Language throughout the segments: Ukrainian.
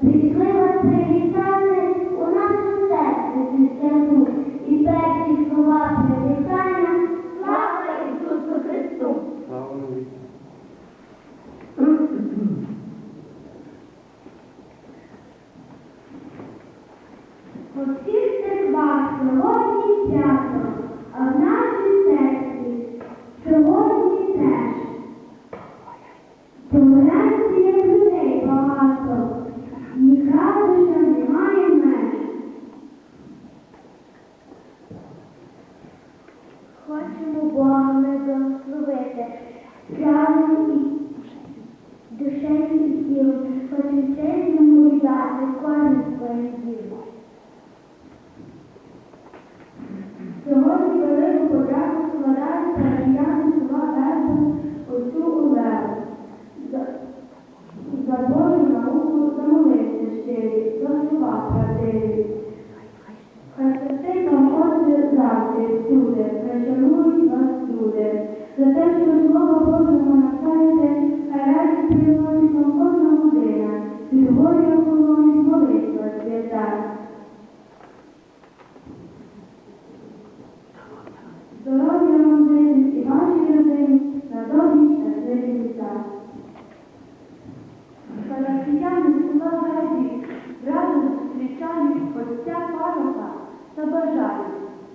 Прийшли вас привітати у серці святу і перші слова привітання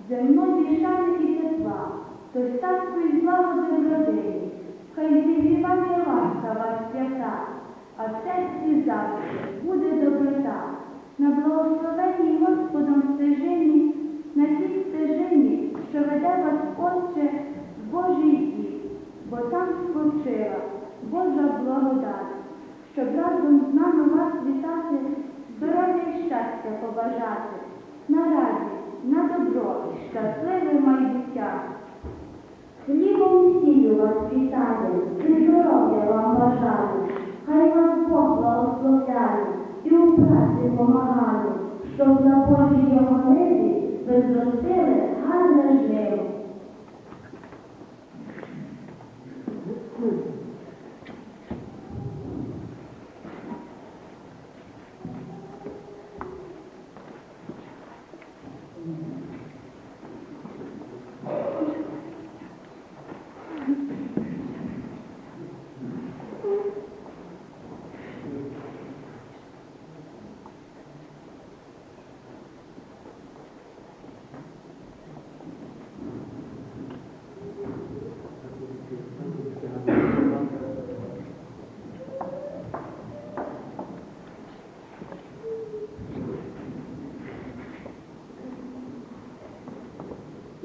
земної шани і тепла, то статку і злагоди в родині, хай зігріває ласка вас свята, а в серці завжди буде доброта. На благословенній Господом стежині, на тій стежині, що веде вас, Отче, в Божий дім, бо там спочила Божа благодать, щоб разом з нами вас вітати, здоров'я і щастя побажати, на радість, на добро і щасливе майбуття. Хлібом сілю вас вітаю, і здоров'я вам бажаю, хай вас Бог благословляє і у праці помагає, щоб на Божій його небі ви зростили гарне живо. В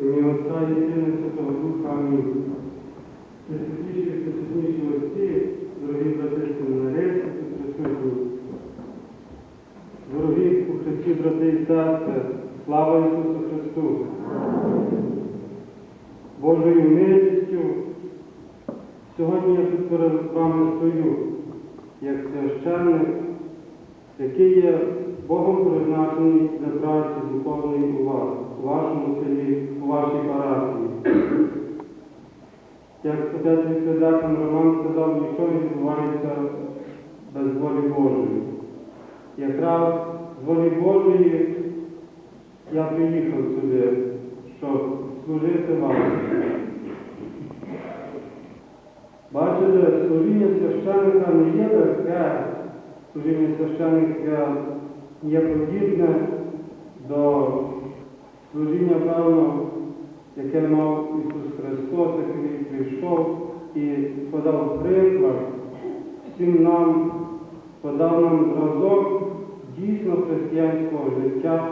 ім'я Отця і Сина Святого Духа. Амінь. Найсвятіші, всесвятніші отці, дорогі брати і тут присутні. Дорогі у Христі, брати і сестри, слава Ісусу Христу! Божою милістю сьогодні я тут перед вами стою, як священник, який є Богом призначений для праці духовної у вас, у вашому селі, у вашій парафії. Як отець відповідатель Роман сказав, нічого не відбувається без волі Божої. Якраз з волі Божої я приїхав сюди, щоб служити вам. Бачите, служіння священника не є легке, служіння священника є подібне до служіння, певно, яке мав Ісус Христос, який прийшов і подав приклад всім нам, подав нам зразок дійсно християнського життя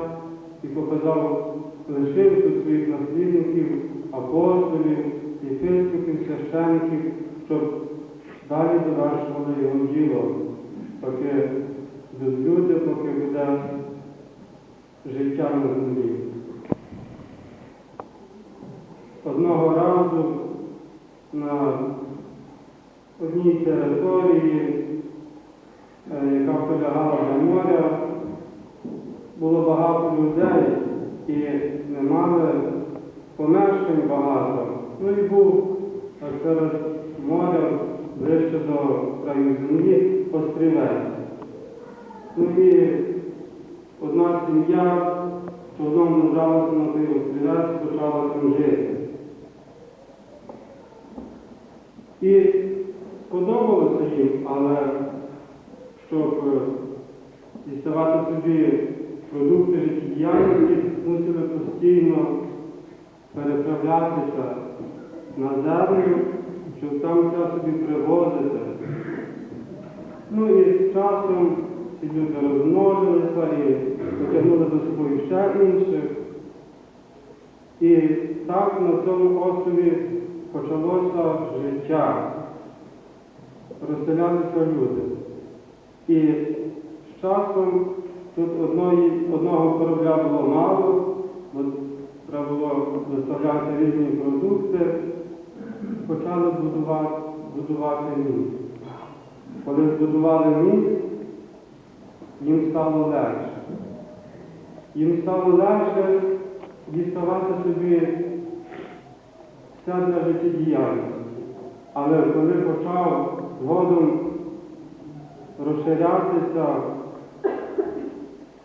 і показав, лишив тут своїх наслідників, апостолів, єпископів, священиків, щоб далі завершували його діло, поки люди, поки буде життя на землі. Одного разу на одній території, е, яка прилягала до моря, було багато людей і не мали помешкань багато. Ну і був серед моря ближче до краю землі острівець. Ну і одна сім'я чоловіком набралася на той острівець, почала там жити. І сподобалося їм, але щоб е, діставати собі продукти життєдіяльності, мусили постійно переправлятися на землю, щоб там все собі привозити. Ну і з часом ці люди розмножилися і потягнули до собою ще інших. І так на цьому острові почалося життя. Розселялися люди. І з часом тут одної, одного корабля було мало, треба було доставляти різні продукти, почали будувати, будувати міст. Коли збудували міст, їм стало легше. Їм стало легше діставати собі для життєдіяльності. Але коли почав згодом розширятися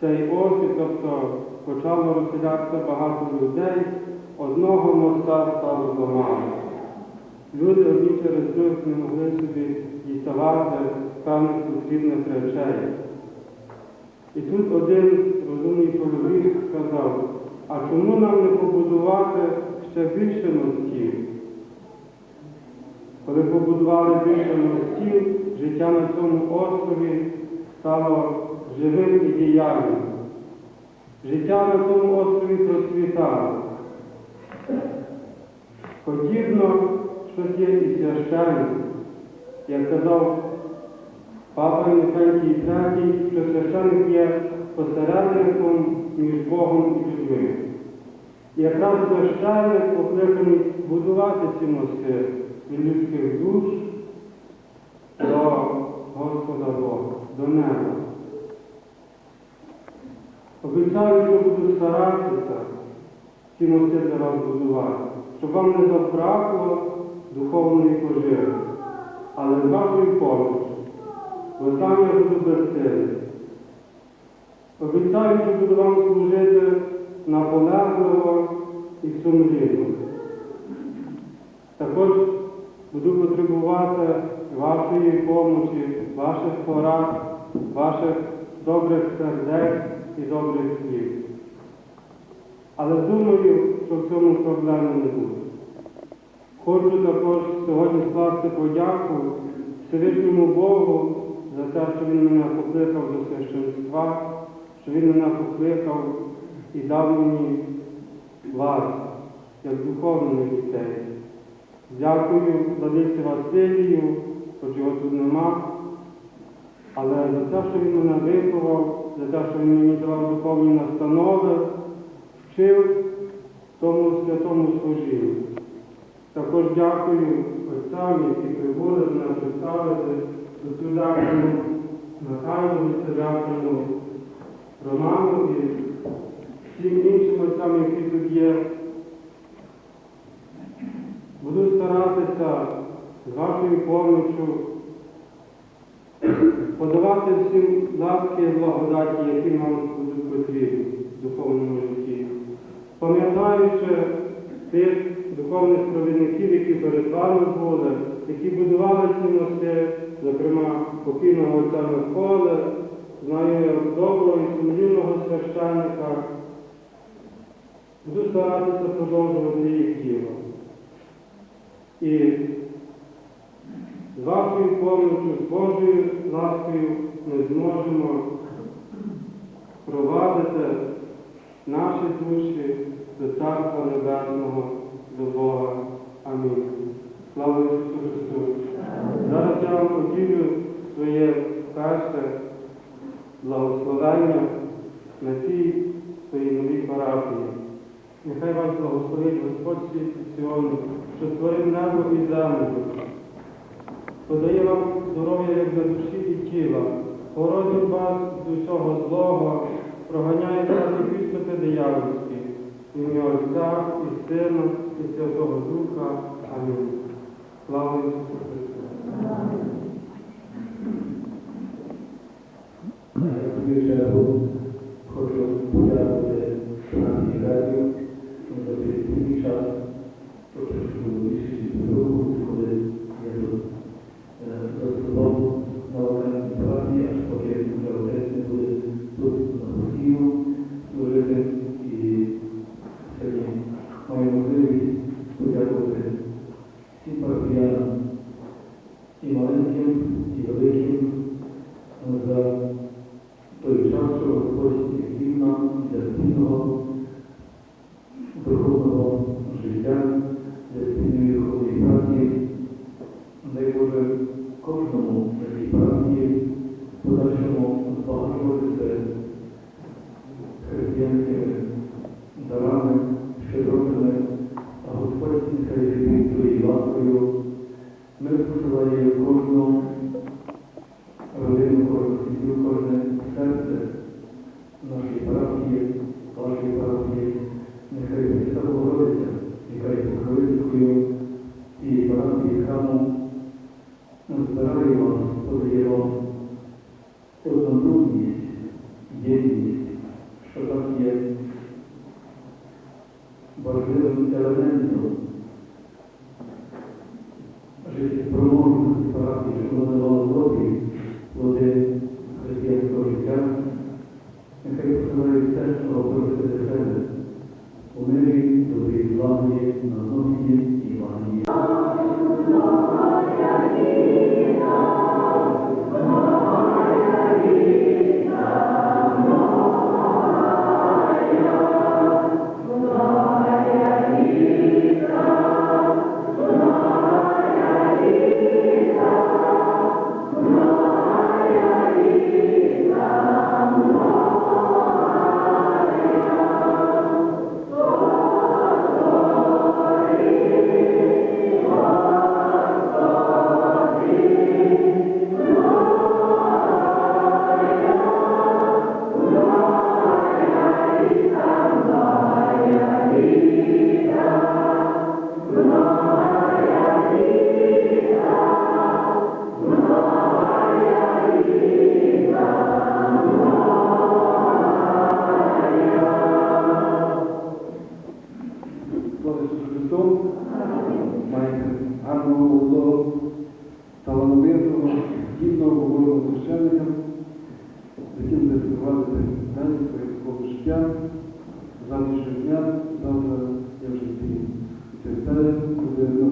цей осіб, тобто почало розселятися багато людей, одного моста стало замало. Люди одні через других не могли собі діставати певних потрібних речей. І тут один розумний чоловік сказав, а чому нам не побудувати ще більше мостів? Побудували більше мостів, життя на цьому острові стало живим і діяльним. Життя на цьому острові процвітало. Подібно, щось є і священник. Як казав Папа Інфантій III, що священник є посередником між Богом і людьми. І якраз священник покликаний будувати ці мости від людських душ Господа до неба. Обіцяю, що буду старатися ці мости для вас будувати, щоб вам не забракло духовної поживи, але з вашою помочі, бо сам я буду безсилий. Обіцяю, що буду вам служити наполегливо і сумлінно. Також буду потребувати вашої помочі, ваших порад, ваших добрих сердець і добрих слів. Але думаю, що в цьому проблеми не буде. Хочу також сьогодні скласти подяку Всевишньому Богу за те, що Він мене покликав до священства, що Він мене покликав і дав мені вас, як духовних дітей. Дякую Владиці Василію, хоч його тут нема, але за те, що він мене виховав, за те, що він мені давав духовні настанови, вчив тому святому служінню. Також дякую отцям, які прибули мене представити до дякую Михайлові, дякую Роману і всім іншим отцям, які тут є. Буду старатися з вашою поміччю подавати всім ласки і благодаті, які нам будуть потрібні в духовному житті. Пам'ятаючи тих духовних провідників, які перед вами були, які будували ці мости, зокрема покійного отця Миколи, знаю доброго і сумлінного священника, буду старатися продовжувати їх діло. І вашою помочю, з Божою ласкою ми зможемо провадити наші душі до Царства Небесного, до Бога. Амінь. Слава Ісусу Христу! Зараз я вам поділю своє перше благословення на цій своїй новій парафії. Нехай вас благословить Господь світ Сіону, що створив небо і землю, подає вам здоров'я як для душі і тіла, городить вас з усього злого, проганяє ради підступи диявольські, ім'я Отця і Сина, і Святого Духа. Амінь. Слава Ісусу Христу! Хочу подякувати Радіо, що за час. автономність, єдність, що там є? Важливим елементом життєпроможності парафії, що вона давала Богу, плоди християнського життя, нехай посилає все, що говорить себе. У мирі добрі славні на dedykowany tym daniu Twojego Słowu świat, za dnia, za Jarzyki i tak dalej, które na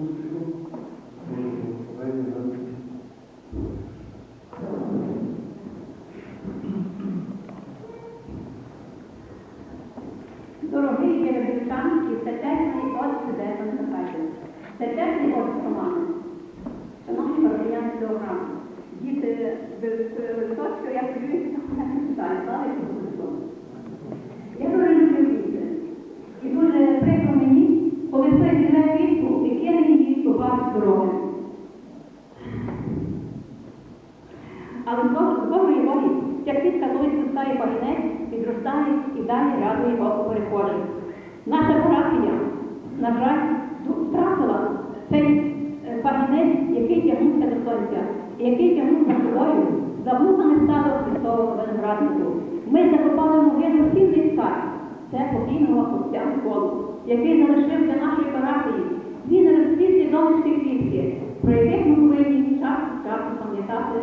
público Далі ради його переходження. Наша парафія, на жаль, втратила цей е, пагінець, який тягнувся до сонця, який тягнувся за собою, заблукане стадо Христового винограднику. Ми закопали могилу всім ліска. Це покійного хлопця Миколу, який залишився нашої парафії дві нерозкріті домішки квітки, про яких ми повинні час часу пам'ятати.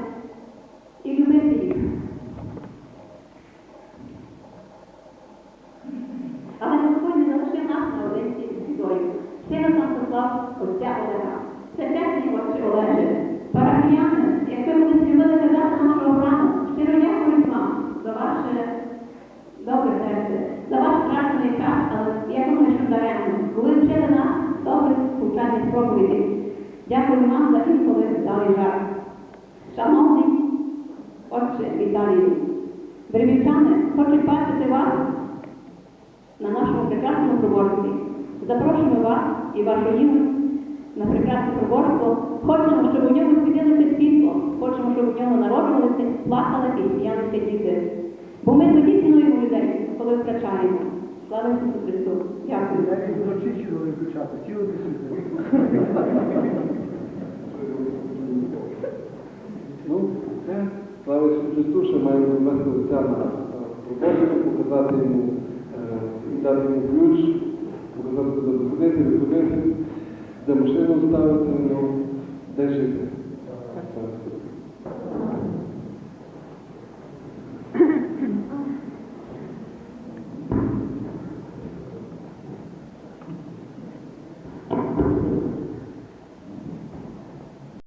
Жарт. Шановний отче Віталію, Бревівчани хочуть бачити вас на нашому прекрасному проборстві. Запрошуємо вас і вашу юність на прекрасне проборство. Хочемо, щоб у ньому світилося світло, хочемо, щоб у ньому народжувалися, плакали і сміялися діти. Бо ми тоді цінуємо людей, коли втрачаємо. Слава Ісусу Христу! Дякую. Я Слава Ісусу Ісуше, маємо довести лиця на роботу, показати йому і е, дати йому ключ, показати, куди заходити, виходити, де машину ставити на нього, де жити.